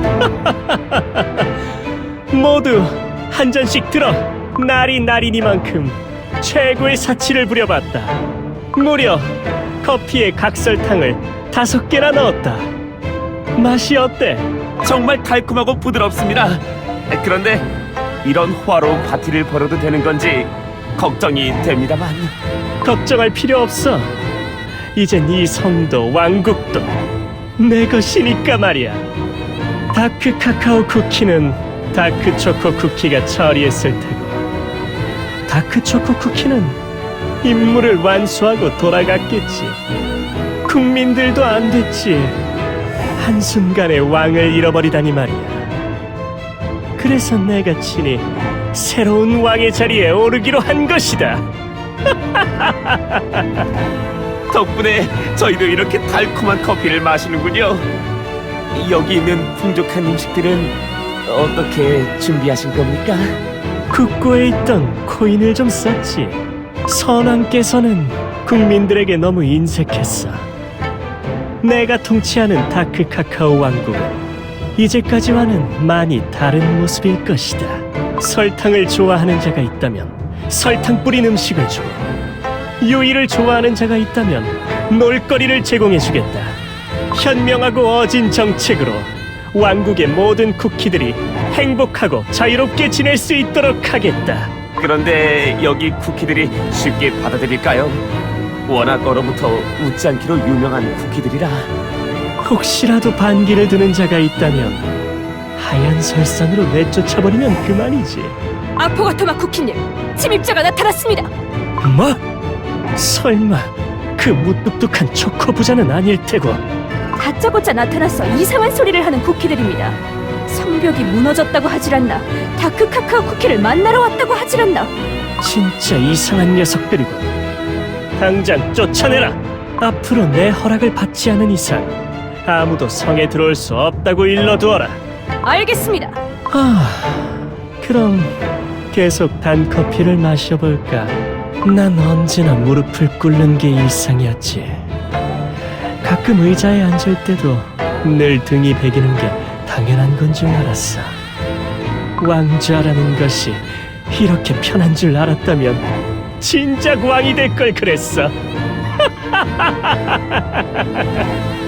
모두 한 잔씩 들어 나리 나리니만큼 최고의 사치를 부려봤다. 무려 커피에 각설탕을 다섯 개나 넣었다. 맛이 어때? 정말 달콤하고 부드럽습니다. 그런데 이런 호화로운 파티를 벌여도 되는 건지 걱정이 됩니다만 걱정할 필요 없어. 이젠 이 성도 왕국도 내 것이니까 말이야. 다크 카카오 쿠키는 다크 초코 쿠키가 처리했을 테고, 다크 초코 쿠키는 임무를 완수하고 돌아갔겠지. 국민들도 안 됐지. 한순간에 왕을 잃어버리다니 말이야. 그래서 내가 친히 새로운 왕의 자리에 오르기로 한 것이다. 덕분에 저희도 이렇게 달콤한 커피를 마시는군요. 여기 있는 풍족한 음식들은 어떻게 준비하신 겁니까? 국고에 있던 코인을 좀 썼지. 선왕께서는 국민들에게 너무 인색했어. 내가 통치하는 다크 카카오 왕국은 이제까지와는 많이 다른 모습일 것이다. 설탕을 좋아하는 자가 있다면 설탕 뿌린 음식을 주고 요리를 좋아하는 자가 있다면 놀거리를 제공해주겠다. 현명하고 어진 정책으로 왕국의 모든 쿠키들이 행복하고 자유롭게 지낼 수 있도록 하겠다. 그런데 여기 쿠키들이 쉽게 받아들일까요? 워낙 얼어부터 웃지 않기로 유명한 쿠키들이라 혹시라도 반기를 드는 자가 있다면 하얀 설산으로 내쫓아버리면 그만이지. 아포가토마 쿠키님, 침입자가 나타났습니다. 뭐? 설마 그 무뚝뚝한 초코 부자는 아닐 테고 다짜고짜 나타나서 이상한 소리를 하는 쿠키들입니다. 성벽이 무너졌다고 하질 않나, 다크 카카오 쿠키를 만나러 왔다고 하질 않나. 진짜 이상한 녀석들이고 당장 쫓아내라. 앞으로 내 허락을 받지 않은 이상 아무도 성에 들어올 수 없다고 일러두어라. 알겠습니다. 아, 그럼 계속 단커피를 마셔볼까? 난 언제나 무릎을 꿇는 게 일상이었지. 가끔 의자에 앉을 때도 늘 등이 베기는 게 당연한 건 줄 알았어. 왕좌라는 것이 이렇게 편한 줄 알았다면 진작 왕이 될 걸 그랬어.